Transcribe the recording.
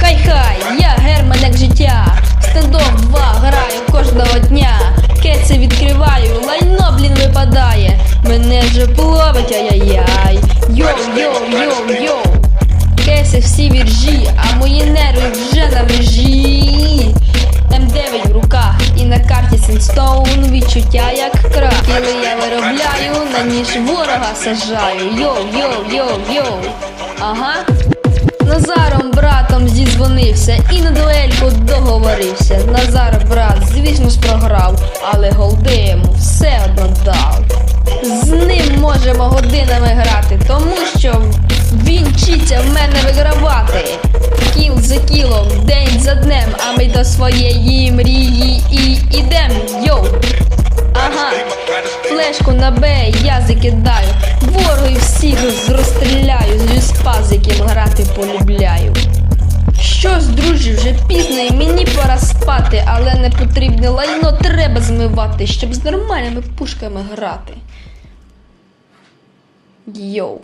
Хай-хай, я Герман як життя. Стендов 2 граю кожного дня. Кеси відкриваю, лайно, блін, випадає. Мене вже плавить, ай-яй-яй. Йоу, йоу, йоу, йоу. Кеси всі віржі, а мої нерви вже на межі. М9 в руках і на карті Сенстоун відчуття як крак. Ніж ворога сажаю. Йоу, йоу, йоу, йоу. Ага. Назаром братом зізвонився і на дуельку договорився. Назар брат, звісно ж, програв, але голди все одно дав. З ним можемо годинами грати, тому що він вчиться в мене вигравати. Кіл за кілом, день за днем, а ми до своєї мрії флешку я закидаю. Ворогів всіх розстріляю, з пазиків грати полюбляю. Щось, друзі, вже пізно і мені пора спати, але не потрібне лайно треба змивати, щоб з нормальними пушками грати. Йоу.